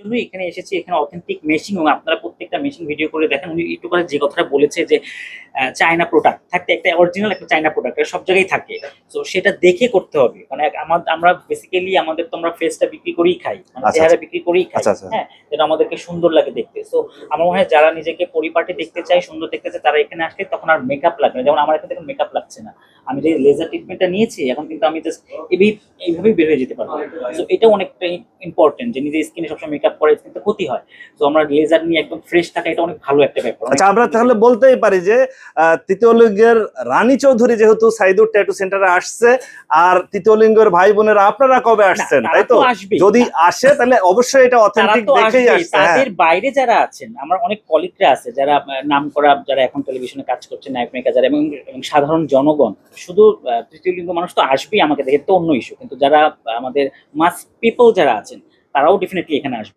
জন্যই এখানে এসেছি এখানে অথেন্টিক মেশিন এবং আপনারা প্রত্যেকটা মেশিন ভিডিও করে দেখেন উনি একটু করে যে কথাটা বলেছে যে চায়না প্রোডাক্ট থাকতে একটা অরিজিনাল একটা চায়না প্রোডাক্ট সব জায়গায় থাকে। তো সেটা দেখে করতে হবে। মানে আমার আমরা বেসিক্যালি আমাদের তো আমরা ফেসটা বিক্রি করেই খাই মানে আচ্ছা, চেহারা বিক্রি করেই খাই। আচ্ছা, আচ্ছা। হ্যাঁ যেটা আমাদেরকে সুন্দর লাগে দেখতে। সো আমার মনে হয় যারা নিজেকে পরিপাটি দেখতে চায় সুন্দর দেখতে চায় তারা এখানে আসলে তখন আর মেকআপ লাগবে না। যেমন আমার এখানে দেখুন মেকআপ লাগছে না। আমি যে লেজার ট্রিটমেন্টটা নিয়েছি এখন কিন্তু আমি জাস্ট এই এইভাবেই বের হয়ে যেতে পারব। সো এটা অনেকটা ইম্পর্টেন্ট যে নিজের স্কিনে সবসময় মেকআপ করে স্কিনটা ক্ষতি হয়। তো আমরা লেজার নিয়ে একদম ফ্রেশ থাকা এটা অনেক ভালো একটা ব্যাপার। আচ্ছা আমরা তাহলে বলতেই পারি যে তৃতীয় লিঙ্গের রানী চৌধুরী যেহেতু সাইদুর ট্যাটু সেন্টারে আসছে আর তৃতীয় লিঙ্গের ভাই বোনেরা আপনারা কবে আসছেন তাই তো যদি আসে তাহলে অবশ্যই এটা অথেন্টিক দেখেই। আসছে হ্যাঁ। তাদের বাইরে যারা আছেন আমার অনেক কলিগরা আছে যারা নাম করা যারা এখন টেলিভিশনে কাজ করছে নায়ক নায়িকা যারা এবং সাধারণ জনগণ। শুধু তৃতীয় লিঙ্গ মানুষ তো আসবেই আমাকে দেখে তো অন্য ইস্যু কিন্তু যারা আমাদের মাস পিপল যারা আছেন তারাও ডেফিনেটলি এখানে আসবে।